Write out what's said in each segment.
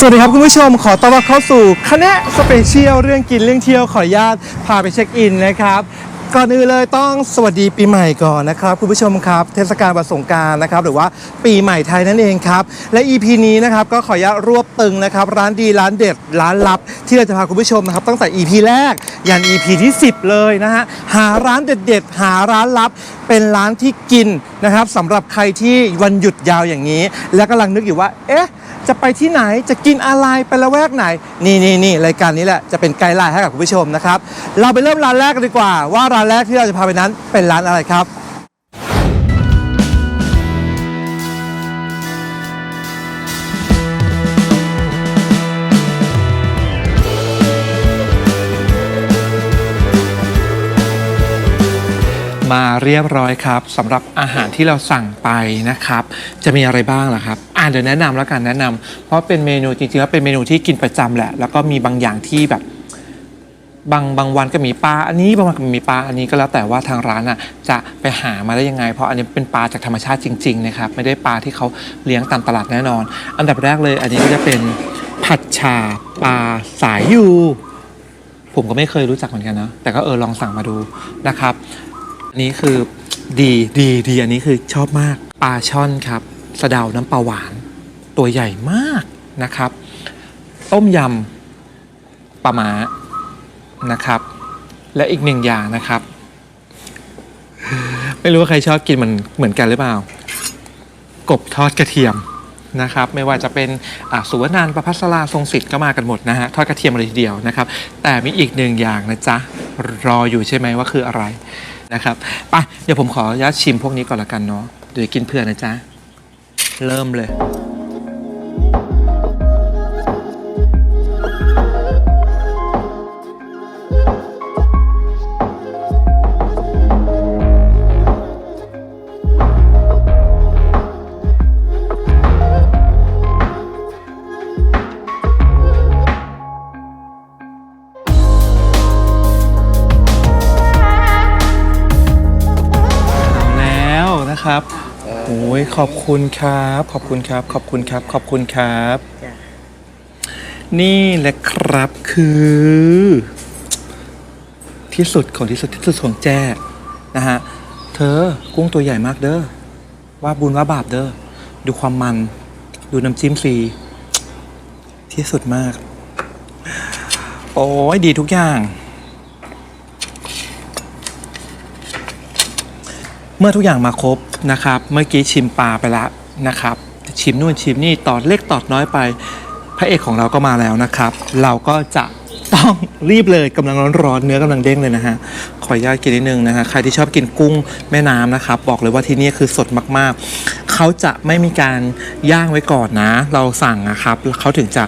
สวัสดีครับคุณผู้ชมขอต้อนรับเข้าสู่คณะสเปเชียลเรื่องกินเรื่องเที่ยวขออนุญาตพาไปเช็คอินนะครับก่อนอื่นเลยต้องสวัสดีปีใหม่ก่อนนะครับคุณผู้ชมครับ เทศกาลวันสงการนะครับหรือว่าปีใหม่ไทยนั่นเองครับ และ EP นี้นะครับก็ขออนุญาตรวบตึงนะครับ ร้านดีร้านเด็ดร้านลับ ที่เราจะพาคุณผู้ชมนะครับตั้งแต่ EP แรกยัน EP ที่ 10 เลยนะฮะหาร้านเด็ดๆ หาร้านลับ เป็นร้านที่กินนะครับสำหรับใครที่วันหยุดยาวอย่างนี้ และกำลังนึกอยู่ว่าเอ๊ะ จะไปที่ไหนจะกินอะไรไปละแวกไหน นี่นี่นี่รายการนี้แหละจะเป็นไกด์ไลน์ให้กับคุณผู้ชมนะครับ เราไปเริ่มร้านแรกกันดีกว่า ว่าร้านแรกที่เราจะพาไปนั้นเป็นร้านอะไรครับ เรียบร้อยครับสำหรับอาหารที่เราสั่งไปนะครับ จะมีอะไรบ้างล่ะครับอ่าเดี๋ยวแนะนำแล้วกันแนะนำเพราะเป็นเมนูจริงๆแล้วเป็นเมนูที่กินประจำแหละ แล้วก็มีบางอย่างที่แบบบางบางวันก็มีปลาอันนี้บางวันก็มีปลาอันนี้ก็แล้วแต่ว่าทางร้านอะจะไปหามาได้ยังไง เพราะอันนี้เป็นปลาจากธรรมชาติจริงๆนะครับไม่ได้ปลาที่เขาเลี้ยงตามตลาดแน่นอน อันดับแรกเลย อันนี้ก็จะเป็นผัดชาปลาสายยูผมก็ไม่เคยรู้จักเหมือนกันนะแต่ก็เออลองสั่งมาดูนะครับ อันนี้คือดีดีดีอันนี้คือชอบมากปลาช่อนครับ สะเดาน้ำปลาหวาน ตัวใหญ่มากนะครับ ต้มยำปลาหมานะครับ และอีกหนึ่งอย่างนะครับ ไม่รู้ว่าใครชอบกินมันเหมือนกันหรือเปล่า กบทอดกระเทียมนะครับไม่ว่าจะเป็นอ่าสุวรรณานประพัสราทรงสิทธิ์ก็มากันหมดนะฮะทอดกระเทียมเลยทีเดียวนะครับ แต่มีอีกหนึ่งอย่างนะจ๊ะ รออยู่ใช่ไหมว่าคืออะไร นะครับไปเดี๋ยวผมขออนุญาตชิมพวกนี้ก่อนละกันเนาะเดี๋ยวกินเพื่อนะจ๊ะ เริ่มเลย ขอบคุณครับ ขอบคุณครับ ขอบคุณครับ ขอบคุณครับ จ้ะนี่แหละครับคือ ที่สุดของที่สุดที่สุดของแจ้นะฮะ เธอกุ้งตัวใหญ่มากเด้อว่าบุญว่าบาปเด้อดูความมัน ดูน้ำจิ้มซีที่สุดมาก โอ้ยดีทุกอย่าง เมื่อทุกอย่างมาครบนะครับ เมื่อกี้ชิมปลาไปแล้วนะครับ ชิมนู่นชิมนี่ตอดเล็กตอดน้อยไป พระเอกของเราก็มาแล้วนะครับ เราก็จะต้องรีบเลยกำลังร้อนๆเนื้อกำลังเด้งเลยนะฮะขออนุญาตกินนิดนึงนะฮะใครที่ชอบกินกุ้งแม่น้ำนะครับ บอกเลยว่าที่นี่คือสดมากๆ เขาจะไม่มีการย่างไว้ก่อนนะ เราสั่งนะครับเขาถึงจะ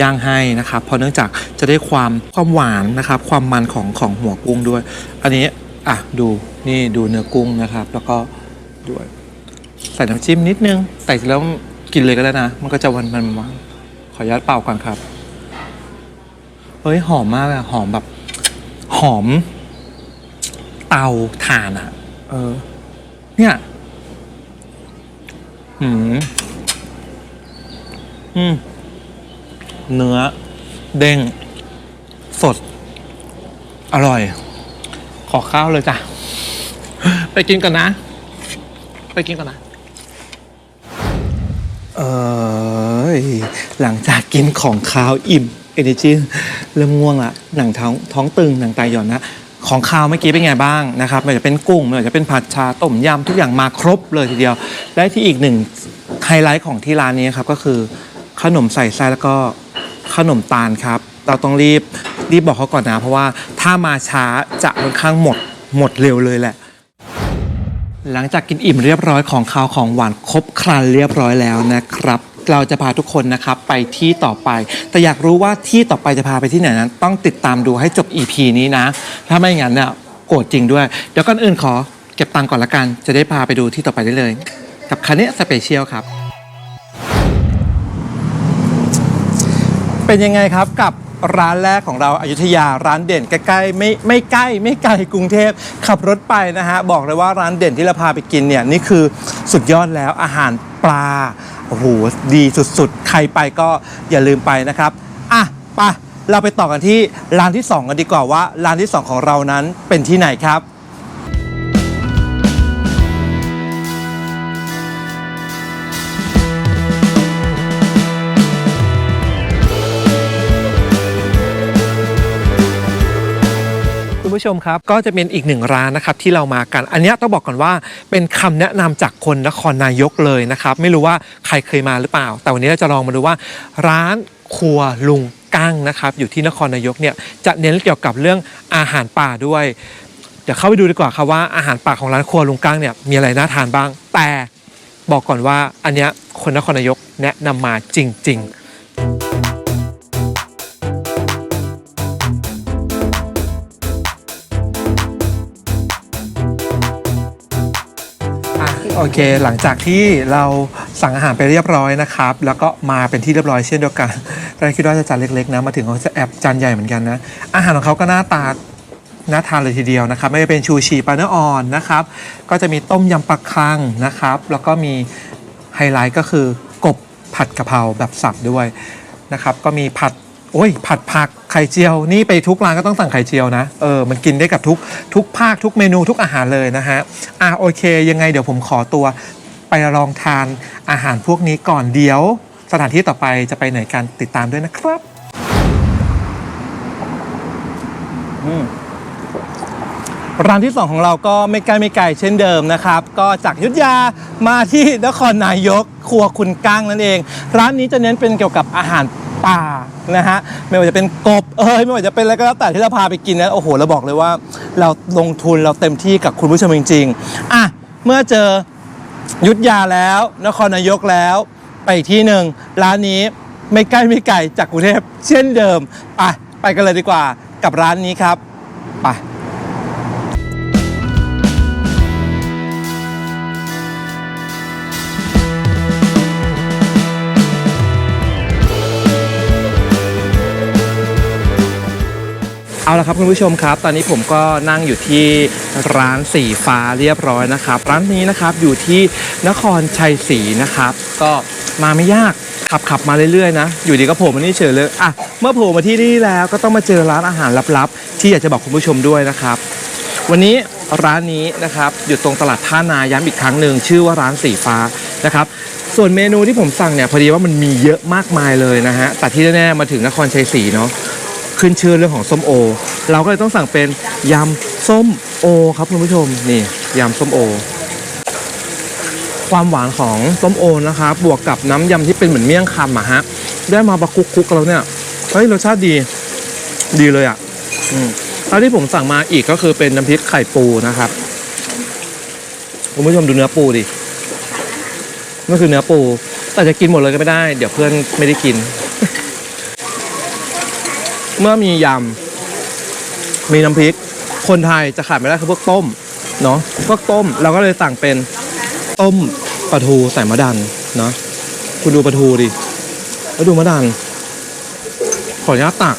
ย่างให้นะครับ เพราะเนื่องจากจะได้ความความหวานนะครับ ความมันของของหัวกุ้งด้วย อันนี้อะดู นี่ดูเนื้อกุ้งนะครับ แล้วก็ด้วยใส่น้ำจิ้มนิดนึง ใส่เสร็จแล้วกินเลยก็ได้นะ มันก็จะวันมันมันขออนุญาตเป่าก่อนครับ เฮ้ยหอมมากอะหอมแบบ หอม เตาถ่านอะเออ เนี่ยอืมอืมเนื้อ เด้ง สด อร่อย ขอข้าวเลยจ้ะ ไปกินก่อนนะ ไปกินก่อนนะ เอยหลังจากกินของคาวอิ่มเอเนจีเริ่มง่วงละหนังท้องท้องตึงหนังไตหย่อนนะ ของคาวเมื่อกี้เป็นไงบ้างนะครับไม่ว่าจะเป็นกุ้งไม่ว่าจะเป็นผัดชาต้มยำทุกอย่างมาครบเลยทีเดียว และที่อีกหนึ่งไฮไลท์ของที่ร้านนี้ครับก็คือขนมใส่ไส้แล้วก็ขนมตาลครับ เราต้องรีบรีบบอกเขาก่อนนะ เพราะว่าถ้ามาช้าจะค่อนข้างหมดหมดเร็วเลยแหละ หลังจากกินอิ่มเรียบร้อยของคาวของหวานครบครันเรียบร้อยแล้วนะครับ เราจะพาทุกคนนะครับไปที่ต่อไป แต่อยากรู้ว่าที่ต่อไปจะพาไปที่ไหนนั้น ต้องติดตามดูให้จบ EP นี้นะ ถ้าไม่งั้นเนี่ยโกรธจริงด้วย เดี๋ยวก่อนอื่นขอเก็บตังค์ก่อนละกัน จะได้พาไปดูที่ต่อไปได้เลย กับคันนี้สเปเชียลครับ เป็นยังไงครับกับ ร้านแรกของเราอายุทยาร้านเด่นใกล้ๆไม่ไม่ใกล้ไม่ไกลกรุงเทพขับรถไปนะฮะบอกเลยว่าร้านเด่นที่เราพาไปกินเนี่ยนี่คือสุดยอดแล้วอาหารปลาโอ้โหดีสุดๆ ใครไปก็อย่าลืมไปนะครับอะไปเราไปต่อกันที่ร้านที่ 2 กันดีกว่าว่าร้านที่ 2 ของเรานั้นเป็นที่ไหนครับ ผู้ชมครับ ก็จะเป็นอีกหนึ่งร้านนะครับที่เรามากัน อันนี้ต้องบอกก่อนว่าเป็นคำแนะนำจากคนนครนายกเลยนะครับไม่รู้ว่าใครเคยมาหรือเปล่า แต่วันนี้เราจะลองมาดูว่าร้านครัวลุงกั้งนะครับอยู่ที่นครนายกเนี่ยจะเน้นเกี่ยวกับเรื่องอาหารป่าด้วยเดี๋ยวเข้าไปดูดีกว่าครับว่าอาหารป่าของร้านครัวลุงกั้งเนี่ยมีอะไรน่าทานบ้าง แต่บอกก่อนว่าอันเนี้ยคนนครนายกแนะนำมาจริง ๆ โอเค หลังจากที่เราสั่งอาหารไปเรียบร้อยนะครับ แล้วก็มาเป็นที่เรียบร้อยเช่นเดียวกันตอนแรกคิดว่าจะจานเล็กๆนะ มาถึงเขาจะแอบจานใหญ่เหมือนกันนะ อาหารของเขาก็หน้าตาน่าทานเลยทีเดียวนะครับ ไม่ว่าเป็นชูชีปลาเนื้ออ่อนนะครับ ก็จะมีต้มยำปลาคังนะครับ แล้วก็มีไฮไลท์ก็คือกบผัดกะเพราแบบสับด้วยนะครับ ก็มีผัด โอ้ย ผัดผัก ไข่เจียวนี่ไปทุกร้านก็ต้องสั่งไข่เจียวนะเออมันกินได้กับทุกทุกภาคทุกเมนูทุกอาหารเลยนะฮะอะโอเค ยังไงเดี๋ยวผมขอตัวไปลองทานอาหารพวกนี้ก่อนเดี๋ยว สถานที่ต่อไปจะไปไหนกันติดตามด้วยนะครับอืมร้านที่สองของเราก็ไม่ไกลไม่ไกลเช่นเดิมนะครับ ก็จากยุทธยามาที่นครนายกครัวคุณก้างนั่นเอง ร้านนี้จะเน้นเป็นเกี่ยวกับอาหารป่า นะฮะไม่ว่าจะเป็นกบเอ้ยไม่ว่าจะเป็นอะไรก็แล้วแต่ที่เราพาไปกินนะโอ้โหเราบอกเลยว่า เราลงทุนเราเต็มที่กับคุณผู้ชมจริงๆอะเมื่อเจอยุทธยาแล้ว นครนายกแล้วไปอีกที่หนึ่งร้านนี้ไม่ใกล้ไม่ไกลจากกรุงเทพเช่นเดิมไปไปกันเลยดีกว่ากับร้านนี้ครับไป เอาละครับคุณผู้ชมครับ ตอนนี้ผมก็นั่งอยู่ที่ร้านสีฟ้าเรียบร้อยนะครับ ร้านนี้นะครับอยู่ที่นครชัยศรีนะครับ ก็มาไม่ยากขับขับมาเรื่อยๆนะ อยู่ดีก็โผล่มานี่เฉยเลยอะเมื่อโผล่มาที่นี่แล้วก็ต้องมาเจอร้านอาหารลับๆ ที่อยากจะบอกคุณผู้ชมด้วยนะครับ วันนี้ร้านนี้นะครับอยู่ตรงตลาดท่านาย้ำอีกครั้งหนึ่งชื่อว่าร้านสีฟ้านะครับส่วนเมนูที่ผมสั่งเนี่ยพอดีว่ามันมีเยอะมากมายเลยนะฮะแต่ที่แน่ๆมาถึงนครชัยศรีเนาะ ขึ้นชื่อเรื่องของส้มโอ เราก็เลยต้องสั่งเป็นยำส้มโอครับคุณผู้ชมนี่ยำส้มโอ ความหวานของส้มโอนะครับ บวกกับน้ำยำที่เป็นเหมือนเมี่ยงคำอะฮะได้มาประคุกคุกๆแล้วเนี่ยเฮ้ยรสชาติดีดีเลยอะอืมแล้วที่ผมสั่งมาอีกก็คือเป็นน้ำพริกไข่ปูนะครับคุณผู้ชมดูเนื้อปูดินี่คือเนื้อปู แต่จะกินหมดเลยก็ไม่ได้ เดี๋ยวเพื่อนไม่ได้กิน เมื่อมียำมีน้ำพริก คนไทยจะขาดไม่ได้คือพวกต้มเนาะพวกต้มเราก็เลยสั่งเป็นต้มปลาทูใส่มะดันเนาะคุณดูปลาทูดิแล้วดูมะดัน ขออนุญาตตัก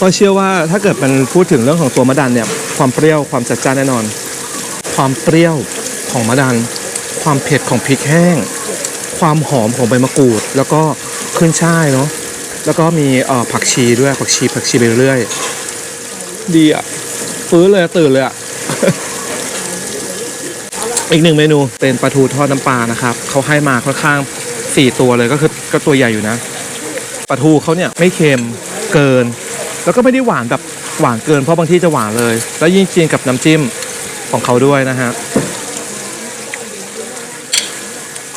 ก็เชื่อว่าถ้าเกิดมันพูดถึงเรื่องของตัวมะดันเนี่ยความเปรี้ยวความจัดจ้านแน่นอน ความเปรี้ยวของมะดัน ความเผ็ดของพริกแห้ง ความหอมของใบมะกรูด แล้วก็ขึ้นช่ายเนาะ แล้วก็มีเอ่อผักชีด้วยผักชีผักชีไปเรื่อยดีอะฟื้นเลยอะตื่นเลยอะอีกหนึ่งเมนูเป็นปลาทูทอดน้ำปลานะครับเขาให้มาค่อนข้างสี่ตัวเลยก็คือก็ตัวใหญ่อยู่นะปลาทูเขาเนี่ยไม่เค็มเกิน แล้วก็ไม่ได้หวานแบบหวานเกินเพราะบางที่จะหวานเลย แล้วยิ่งกินกับน้ำจิ้มของเขาด้วยนะฮะ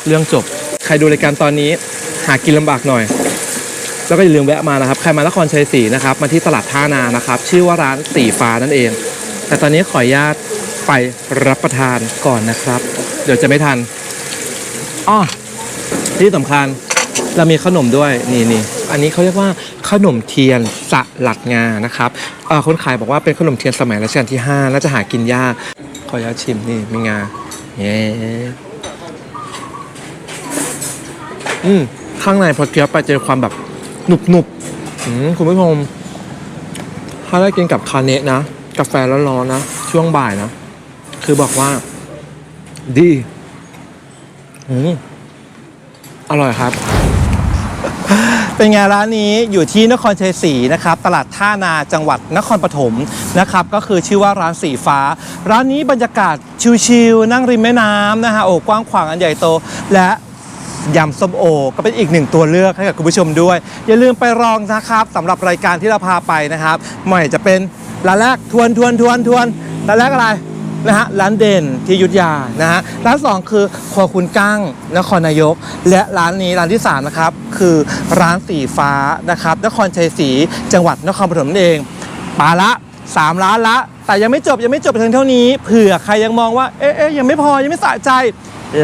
เรื่องจบใครดูรายการตอนนี้ หากินลำบากหน่อย แล้วก็อย่าลืมแวะมานะครับ ใครมานครชัยศรีนะครับ มาที่ตลาดท่านานะครับ ชื่อว่าร้านสีฟ้านั่นเอง แต่ตอนนี้ขออนุญาตไปรับประทานก่อนนะครับ เดี๋ยวจะไม่ทันอ้อที่สำคัญเรามีขนมด้วยนี่นี่อันนี้เขาเรียกว่าขนมเทียนสลัดงานะครับอ่อคนขายบอกว่าเป็นขนมเทียนสมัยรัชกาลที่5น่าจะหากินยากขออนุญาตชิมนี่มีงาเย้อืมข้างในพอเคี้ยวไปเจอความแบบ หนุบหนุบๆคุณผู้ชม ถ้าได้กินกับคาเนะนะ กาแฟร้อนๆนะ ช่วงบ่ายนะ คือบอกว่า ดีอืมอร่อยครับ เป็นไงร้านนี้อยู่ที่นครชัยศรีนะครับ ตลาดท่านาจังหวัดนครปฐมนะครับ ก็คือชื่อว่าร้านสีฟ้า ร้านนี้บรรยากาศชิลๆนั่งริมแม่น้ำนะฮะโอ้กว้างขวางอันใหญ่โต และ ยำส้มโอ ก็เป็นอีกหนึ่งตัวเลือกให้กับคุณผู้ชมด้วย อย่าลืมไปลองนะครับสำหรับรายการที่เราพาไปนะครับไม่จะเป็นร้านแรกทวนทวนทวนทวนร้านแรกอะไรนะฮะร้านเด่นที่ยุทธยานะฮะร้านสองคือครัวคุณกั้งนครนายก และร้านนี้ร้านที่สามนะครับคือร้านสีฟ้านะครับนครชัยศรีจังหวัดนครปฐมนั่นเองปาละสามร้านละ แต่ยังไม่จบยังไม่จบเพียงเท่านี้เผื่อใครยังมองว่าเอ๊ะยังไม่พอยังไม่สะใจ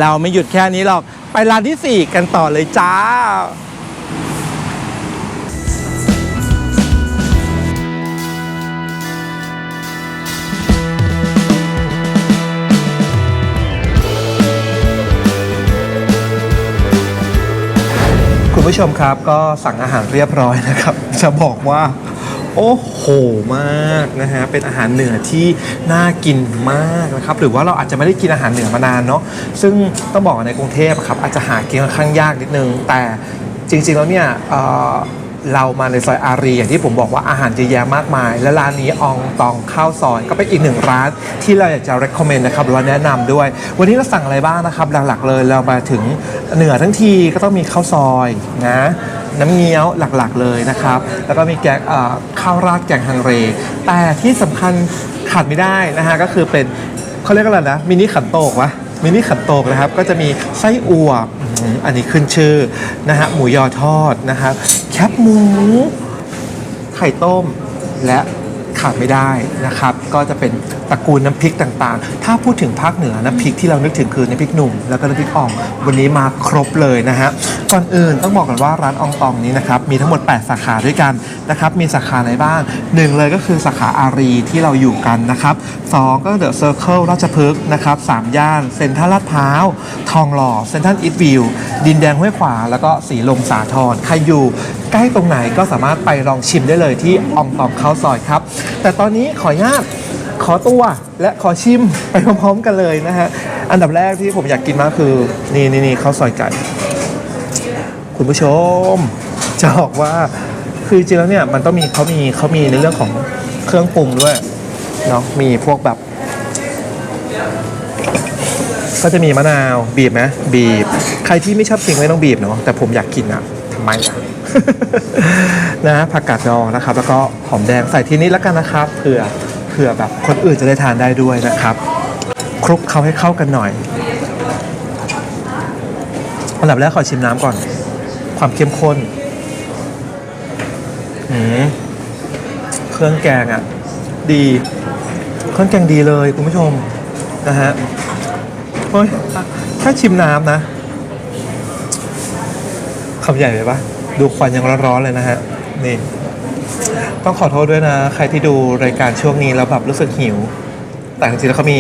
เราไม่หยุดแค่นี้หรอก ไปร้านที่สี่กันต่อเลยจ้าคุณผู้ชมครับก็สั่งอาหารเรียบร้อยนะครับ จะบอกว่า โอ้โหมากนะฮะเป็นอาหารเหนือที่น่ากินมากนะครับหรือว่าเราอาจจะไม่ได้กินอาหารเหนือมานานเนาะซึ่งต้องบอกในกรุงเทพครับอาจจะหากินค่อนข้างยากนิดนึง แต่จริงๆแล้วเนี่ยเเรามาในซอยอารีอย่างที่ผมบอกว่าอาหารเยอะแยะมากมาย และร้านนี้อองตองข้าวซอยก็เป็นอีกหนึ่งร้านที่เราอยากจะ recommend นะครับหรือว่าแนะนำด้วย วันนี้เราสั่งอะไรบ้างนะครับหลักๆเลยเรามาถึงเหนือทั้งทีก็ต้องมีข้าวซอยนะ น้ำเงี้ยวหลักๆเลยนะครับ แล้วก็มีแกงข้าวราดแกงฮังเร แต่ที่สำคัญขาดไม่ได้นะฮะก็คือเป็นเขาเรียกอะไรนะมินิขันโตกวะมินิขันโตกนะครับก็จะมีไส้อั่วอันนี้ขึ้นชื่อนะฮะหมูยอทอดนะครับแคบหมูไข่ต้มและ ขาดไม่ได้นะครับ ก็จะเป็นตระกูลน้ำพริกต่างๆ ถ้าพูดถึงภาคเหนือน้ำพริกที่เรานึกถึงคือน้ำพริกหนุ่มแล้วก็น้ำพริกอ่อง วันนี้มาครบเลยนะฮะ ก่อนอื่นต้องบอกกันว่าร้านอองตองนี้นะครับมีทั้งหมด 8 สาขาด้วยกันนะครับ มีสาขาไหนบ้างหนึ่งเลยก็คือสาขาอารีที่เราอยู่กันนะครับสองก็เดอะเซอร์เคิลราชพฤกษ์นะครับสามย่านเซ็นทรัลลาดพร้าวทองหล่อเซ็นทรัลอีทวิวดินแดงห้วยขวางแล้วก็สีลมสาทรใครอยู่ใก ล้ตรงไหนก็สามารถไปลองชิมได้เลยที่อองตองข้าวซอยครับ แต่ตอนนี้ขออนุญาตขอตัวและขอชิมไปพร้อมๆกันเลยนะฮะ อันดับแรกที่ผมอยากกินมากคือ นี่นี่นี่ข้าวซอยไก่คุณผู้ชม จะบอกว่าคือจริงๆแล้วเนี่ยมันต้องมีเขามีเขามีในเรื่องของเครื่องปรุงด้วยเนาะมีพวกแบบ ก็จะมีมะนาวบีบไหมบีบ ใครที่ไม่ชอบกินไม่ต้องบีบเนาะแต่ผมอยากกินอะทำไมอะ นะผักกาดดองนะครับ แล้วก็หอมแดงใส่ทีนี้แล้วกันนะครับเผื่อเผื่อแบบคนอื่นจะได้ทานได้ด้วยนะครับคลุกเขาให้เข้ากันหน่อยอันดับแรกขอชิมน้ำก่อน ความเข้มข้นอืมเครื่องแกงอะ ดี เครื่องแกงดีเลยคุณผู้ชมนะฮะเฮ้ยแค่ชิมน้ำนะคำใหญ่ไปปะ ดูควันยังร้อนๆเลยนะฮะ นี่ ต้องขอโทษด้วยนะ ใครที่ดูรายการช่วงนี้แล้วแบบรู้สึกหิว แต่จริงๆแล้วเขามี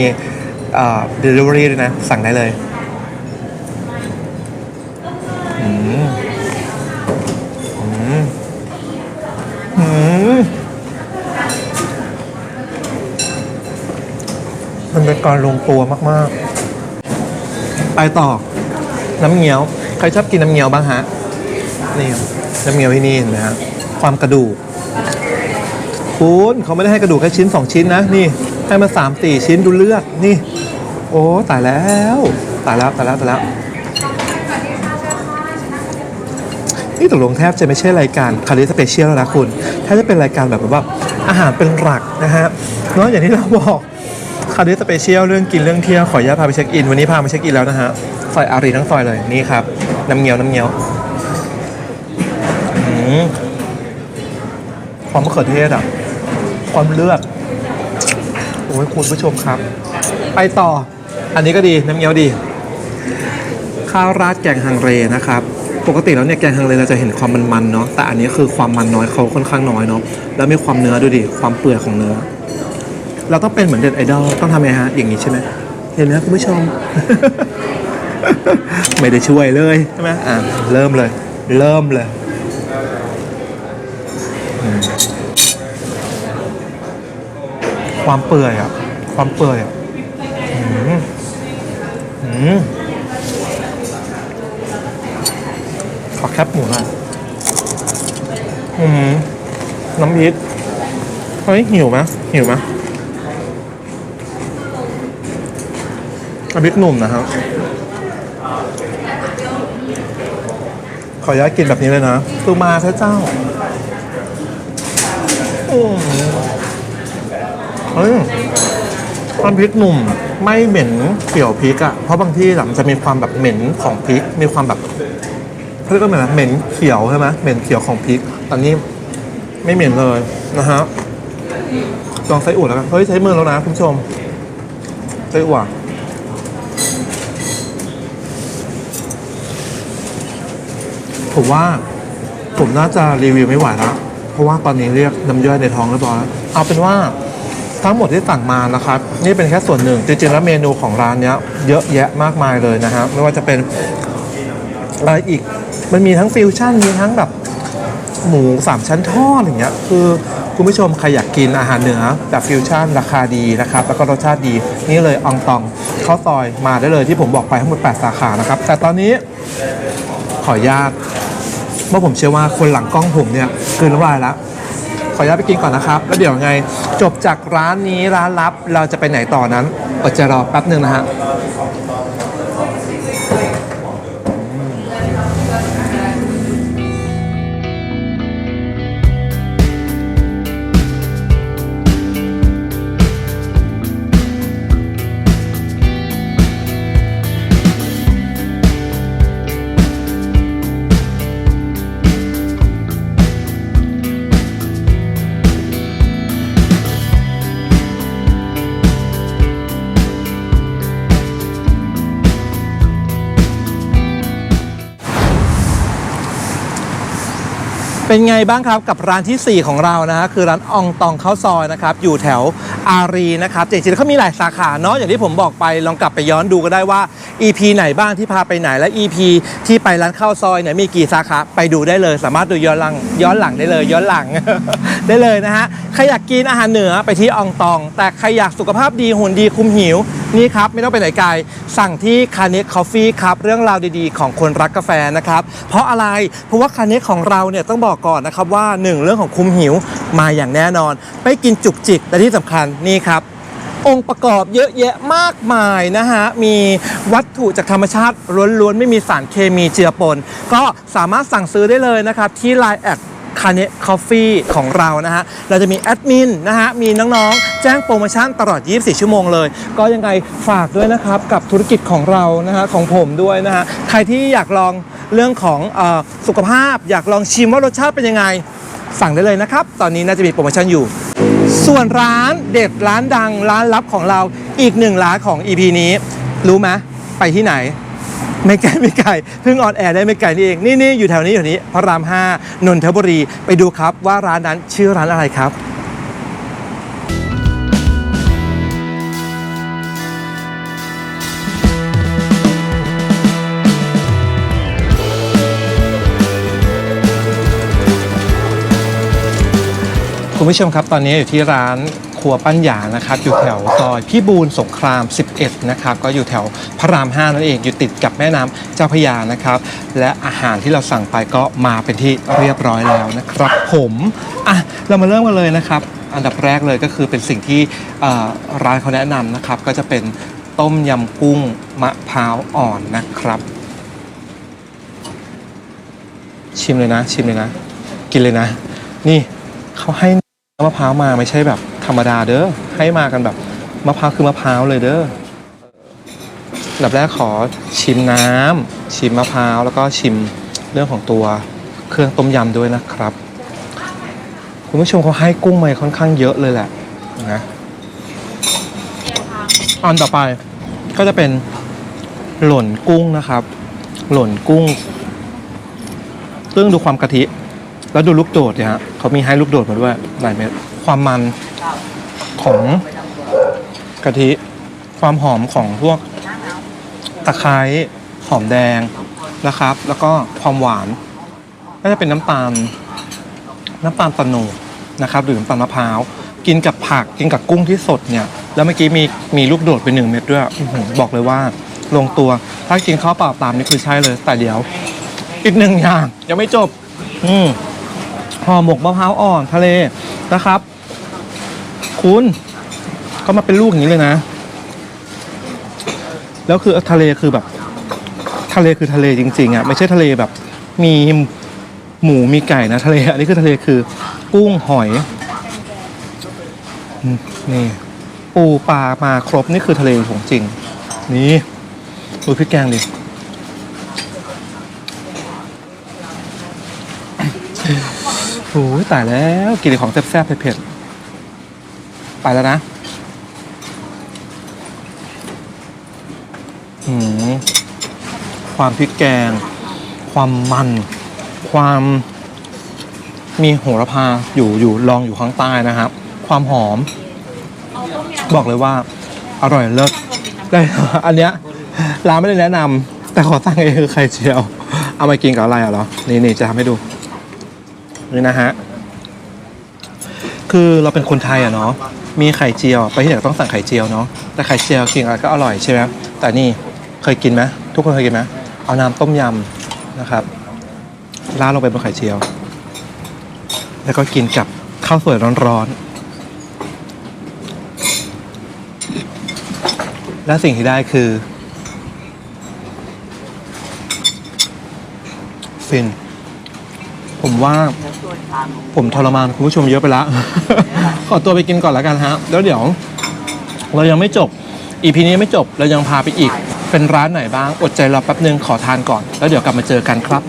เอ่อ delivery ด้วยนะ สั่งได้เลยอืมอืมอืมมันเป็นการลงตัวมากๆ ไปต่อ น้ำเงี้ยว ใครชอบกินน้ำเงี้ยวบ้างฮะ นี่น้ำเงี้ยวที่นี่เห็นไหมฮะความกระดูกคุณเขาไม่ได้ให้กระดูกแค่ชิ้น 2 ชิ้นนะนี่ให้มา3 4 ชิ้นดูเลือดนี่ โอ้ตายแล้วตายแล้วตายแล้วตายแล้วนี่ตกลงแทบจะไม่ใช่รายการคาริสเปเชียลแล้วนะคุณแทบจะเป็นรายการแบบว่าอาหารเป็นหลักนะฮะเนาะอย่างที่เราบอกคาริสเปเชียลเรื่องกินเรื่องเที่ยวขออนุญาตพาไปเช็คอินวันนี้พามาเช็คอินแล้วนะฮะซอยอารีทั้งซอยเลยนี่ครับน้ำเงี้ยวน้ำเงี้ยว มความมะเขือเทศอะ ความเลือด โอ้ยคุณผู้ชมครับ ไปต่อ อันนี้ก็ดีน้ำเงี้ยวดี ข้าวราดแกงฮังเรนะครับ ปกติแล้วเนี่ยแกงฮังเรเราจะเห็นความมันๆเนาะ แต่อันนี้คือความมันน้อยเขาค่อนข้างน้อยเนาะ แล้วมีความเนื้อดูดิ ความเปื่อยของเนื้อ เราต้องเป็นเหมือนเด็ดไอดอล ต้องทำไงฮะ อย่างนี้ใช่ไหม เห็นไหมคุณผู้ชม ไม่ได้ช่วยเลยใช่ไหมอ่าเริ่มเลย เริ่มเลยอืม ความเปื่อยอะ ความเปื่อยอะอืมอืมอแคบหมูหน่อยอืมน้ำพริกเฮ้ยหิวไหมหิวไหมน้ำพริกหนุ่มนะครับ ขออนุญาตกินแบบนี้เลยนะตูมาพระเจ้าอืม เฮ้ยน้ำพริกหนุ่มไม่เหม็นเกี่ยวพริกอะเพราะบางที่อะมันจะมีความแบบเหม็นของพริก มีความแบบเขาเรียกว่าเหมือนอะเหม็นเขียวใช่ไหมเหม็นเขียวของพริก ตอนนี้ไม่เหม็นเลยนะฮะลองไส้อั่วแล้วกันเฮ้ยใช้มือแล้วนะคุณผู้ชมไส้อั่วผมว่าผมน่าจะรีวิวไม่ไหวแล้วเพราะว่าตอนนี้เรียกน้ำย่อยในท้องเรียบร้อยเอาเป็นว่า ทั้งหมดที่สั่งมานะครับ นี่เป็นแค่ส่วนหนึ่ง จริงๆ แล้วเมนูของร้านเนี้ยเยอะแยะมากมายเลยนะฮะไม่ว่าจะเป็นอะไรอีกมันมีทั้งฟิวชั่นมีทั้งแบบหมูสามชั้นทอดอย่างเงี้ยคือคุณผู้ชมใครอยากกินอาหารเหนือแบบฟิวชั่นราคาดีนะครับ แล้วก็รสชาติดี นี่เลยอองตองข้าวซอยมาได้เลยที่ผมบอกไปทั้งหมด 8 สาขานะครับ แต่ตอนนี้ขออนุญาตเมื่อผมเชื่อว่าคนหลังกล้องผมเนี่ยกลืนน้ำลายแล้ว ขออนุญาตไปกินก่อนนะครับ แล้วเดี๋ยวไงจบจากร้านนี้ร้านลับเราจะไปไหนต่อนั้นอดใจรอแป๊บหนึ่งนะฮะ เป็นไงบ้างครับกับร้านทีสี่ 4 ของเรานะฮะคือร้านอองตองข้าวซอยนะครับอยู่แถวอารีนะครับจริงๆแล้วเขามีหลายสาขาเนาะอย่างที่ผมบอกไปลองกลับไปย้อนดูก็ได้ว่า EP ไหนบ้างที่พาไปไหนและ EP ที่ไปร้านข้าวซอยเนี่ยมีกี่สาขาไปดูได้เลย สามารถดูย้อนหลังย้อนหลังได้เลย ย้อนหลัง ได้เลยนะฮะใครอยากกินอาหารเหนือไปที่อองตอง แต่ใครอยากสุขภาพดีหุ่นดีคุมหิวนี่ครับไม่ต้องไปไหนไกลสั่งที่คาเน c คอฟฟี่ครับเรื่องราวดีๆ ของคนรักกาแฟนะครับเพราะอะไรเพราะว่าคาเน c ของเราเนี่ยต้องบอกก่อนนะครับว่าหนึ่งเรื่องของคุมหิวมาอย่างแน่นอนไปกินจุกจิกแต่ที่สำคัญนี่ครับ องค์ประกอบเยอะแยะมากมายนะฮะ มีวัตถุจากธรรมชาติล้วนๆ ไม่มีสารเคมีเจือปน ก็สามารถสั่งซื้อได้เลยนะครับ ที่ Line แอดคาเนคอฟฟี่ของเรานะฮะ เราจะมีแอดมินนะฮะ มีน้องๆ แจ้งโปรโมชั่นตลอด 24 ชั่วโมงเลย ก็ยังไงฝากด้วยนะครับ กับธุรกิจของเรานะฮะ ของผมด้วยนะฮะ ใครที่อยากลอง เรื่องของอสุขภาพ อยากลองชิมว่ารสชาติเป็นยังไง สั่งได้เลยนะครับ ตอนนี้น่าจะมีโปรโมชั่นอยู่ ส่วนร้านเด็ดร้านดังร้านลับของเราอีกหนึ่งร้านของ EP นี้ รู้ไหมไปที่ไหนไม่ไกลไม่ไกลเพิ่งออนแอร์ได้ไม่ไกลนี่เองนี่นี่อยู่แถวนี้อยู่นี้พระราม5นนทบุรีไปดูครับว่าร้านนั้นชื่อร้านอะไรครับ คุณผู้ชมครับ ตอนนี้อยู่ที่ร้านครัวปั้นหยานะครับ อยู่แถวซอยพี่บูลสงคราม 11 นะครับ ก็อยู่แถวพระราม 5 นั่นเอง อยู่ติดกับแม่น้ำเจ้าพระยานะครับ และอาหารที่เราสั่งไปก็มาเป็นที่เรียบร้อยแล้วนะครับ ผมอะเรามาเริ่มกันเลยนะครับ อันดับแรกเลยก็คือเป็นสิ่งที่เอ่อร้านเขาแนะนำนะครับ ก็จะเป็นต้มยำกุ้งมะพร้าวอ่อนนะครับ ชิมเลยนะ ชิมเลยนะ กินเลยนะ นี่เขาให้ มะพร้าวมาไม่ใช่แบบธรรมดาเด้อ ให้มากันแบบมะพร้าวคือมะพร้าวเลยเด้ออันดับแรกขอชิมน้ำชิมมะพร้าวแล้วก็ชิมเรื่องของตัวเครื่องต้มยำด้วยนะครับ คุณผู้ชมเขาให้กุ้งมาค่อนข้างเยอะเลยแหละนะอันต่อไปก็จะเป็นหล่นกุ้งนะครับ หล่นกุ้งซึ่งดูความกะทิ แล้วดูลูกโดดเนี่ยฮะเขามีให้ลูกโดดมาด้วย หลายเม็ดความมันของกะทิ ความหอมของพวกตะไคร้หอมแดงนะครับ แล้วก็ความหวานก็จะเป็นน้ำตาล น้ำตาลตะโนดนะครับ หรือน้ำตาลมะพร้าว กินกับผักกินกับกุ้งที่สดเนี่ย แล้วเมื่อกี้มีมีลูกโดดไปหนึ่งเม็ดด้วยบอกเลยว่าลงตัว ถ้ากินข้าวเปล่าตามนี่คือใช่เลย แต่เดี๋ยว อีกหนึ่งอย่างยังไม่จบ อืม ห่อหมกมะพร้าวอ่อนทะเลนะครับ คุณก็มาเป็นลูกอย่างนี้เลยนะ แล้วคือทะเลคือแบบ ทะเลคือทะเลจริง ๆอะไม่ใช่ทะเลแบบ มีหมูมีไก่นะทะเลอันนี้คือทะเลคือกุ้งหอยนี่ ปูปลามาครบนี่คือทะเลของจริง นี่ดูพริกแกงดิ โอ้ยตายแล้วกินของแซ่บๆเผ็ดๆไปแล้วนะ อืมความพริกแกง ความมัน ความมีโหระพาอยู่อยู่รองอยู่ข้างใต้นะครับ ความหอม บอกเลยว่า อร่อยเลิศได้อันเนี้ยร้านไม่ได้แนะนำแต่ขอตั้งเองคือไข่เจียว เอามากินกับอะไรอะเหรอ นี่นี่จะทำให้ดู นี่นะฮะ คือเราเป็นคนไทยอะเนาะ มีไข่เจียว ไปที่ไหนก็ต้องสั่งไข่เจียวเนาะ แต่ไข่เจียวกินอะไรก็อร่อยใช่ไหมแต่นี่เคยกินไหมทุกคนเคยกินไหมเอาน้ำต้มยำนะครับราดลงไปบนไข่เจียว แล้วก็กินกับข้าวสวยร้อนๆ และสิ่งที่ได้คือ ฟิน ผมว่าผมทรมานคุณผู้ชมเยอะไปละ ขอตัวไปกินก่อนแล้วกันฮะ แล้วเดี๋ยว เรายังไม่จบ อีพีนี้ไม่จบ เรายังพาไปอีก เป็นร้านไหนบ้าง อดใจรอแป๊บนึงขอทานก่อน แล้วเดี๋ยวกลับมาเจอกันครับ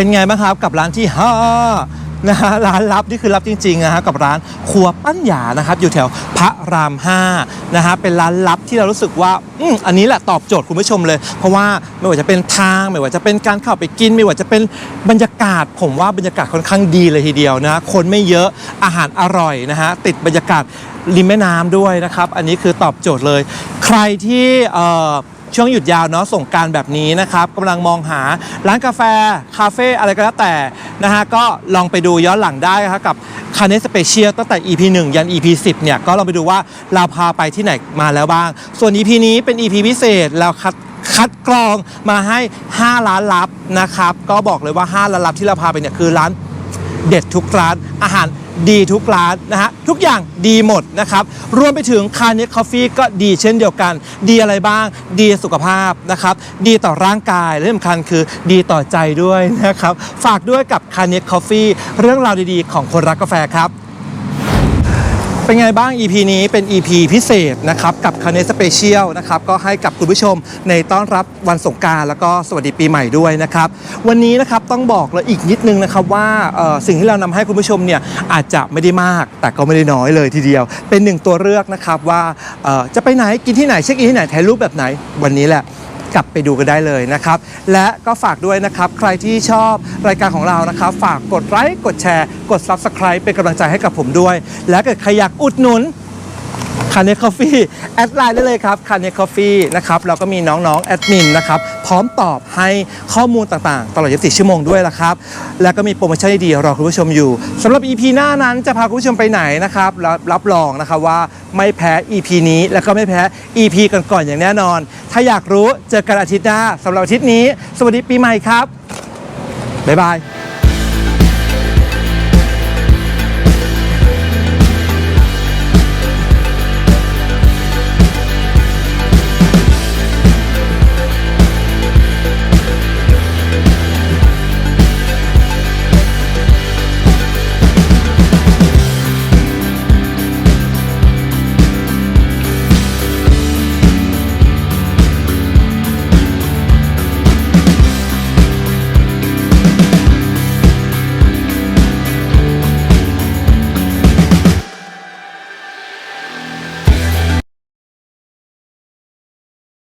เป็นไงบ้างครับกับร้านที่5นะฮะร้านลับนี่คือลับจริงๆนะฮะกับร้านครัวปั้นหยานะครับ อยู่แถวพระราม5นะฮะเป็นร้านลับที่เรารู้สึกว่าอืมอันนี้แหละตอบโจทย์คุณผู้ชมเลย เพราะว่าไม่ว่าจะเป็นทาง ไม่ว่าจะเป็นการเข้าไปกิน ไม่ว่าจะเป็นบรรยากาศ ผมว่าบรรยากาศค่อนข้างดีเลยทีเดียวนะคนไม่เยอะอาหารอร่อยนะฮะติดบรรยากาศริมแม่น้ำด้วยนะครับ อันนี้คือตอบโจทย์เลย ใครที่เอ่อ ช่วงหยุดยาวเนาะส่งการแบบนี้นะครับกำลังมองหาร้านกาแฟ คาเฟ่อะไรก็แล้วแต่นะฮะก็ลองไปดูย้อนหลังได้ครับกับคาเนสเปเชียลตั้งแต่ EP 1 ยัน EP 10 เนี่ย ก็ลองไปดูว่าเราพาไปที่ไหนมาแล้วบ้าง ส่วน EP นี้เป็น EP พิเศษแล้วคัดคัดกรองมาให้ 5 ร้านลับนะครับ ก็บอกเลยว่า 5 ร้านลับที่เราพาไปเนี่ยคือร้านเด็ดทุกร้านอาหาร ดีทุกร้านนะฮะทุกอย่างดีหมดนะครับรวมไปถึงคาเน c คอฟฟี่ก็ดีเช่นเดียวกัน ดีอะไรบ้าง ดีสุขภาพนะครับดีต่อร่างกายและสำคัญคือดีต่อใจด้วยนะครับฝากด้วยกับคาเน c คอฟฟี่เรื่องราวดีๆ ของคนรักกาแฟครับ เป็นไงบ้าง EP นี้เป็น EP พิเศษนะครับกับคาเนสเปเชียลนะครับก็ให้กับคุณผู้ชมในต้อนรับวันสงกรารแล้วก็สวัสดีปีใหม่ด้วยนะครับวันนี้นะครับต้องบอกเลยอีกนิดนึงนะครับว่าเอ่อสิ่งที่เรานำให้คุณผู้ชมเนี่ยอาจจะไม่ได้มาก แต่ก็ไม่ได้น้อยเลยทีเดียว เป็นหนึ่งตัวเลือกนะครับว่าเอ่อจะไปไหนกินที่ไหนเช็คอินที่ไหนถ่ายรูปแบบไหนวันนี้แหละ กลับไปดูกันได้เลยนะครับ และก็ฝากด้วยนะครับ ใครที่ชอบรายการของเรานะครับ ฝากกดไลค์กดแชร์ กด Subscribe เป็นกำลังใจให้กับผมด้วย และเกิดใครอยากอุดหนุน คาเนคอฟฟี่แอดไลน์ได้เลยครับคาเนคอฟฟี่นะครับเราก็มีน้องๆแอดมินนะครับพร้อมตอบให้ข้อมูลต่างๆ ตลอด 24 ชั่วโมงด้วยละครับ แล้วก็มีโปรโมชั่นดีๆรอคุณผู้ชมอยู่สำหรับ EP หน้านั้นจะพาคุณผู้ชมไปไหนนะครับรับรับรองนะครับว่าไม่แพ้ EP นี้แล้วก็ไม่แพ้ EP ก่อนๆอย่างแน่นอน ถ้าอยากรู้เจอกันอาทิตย์หน้าสำหรับอาทิตย์นี้ สวัสดีปีใหม่ครับบ๊ายบาย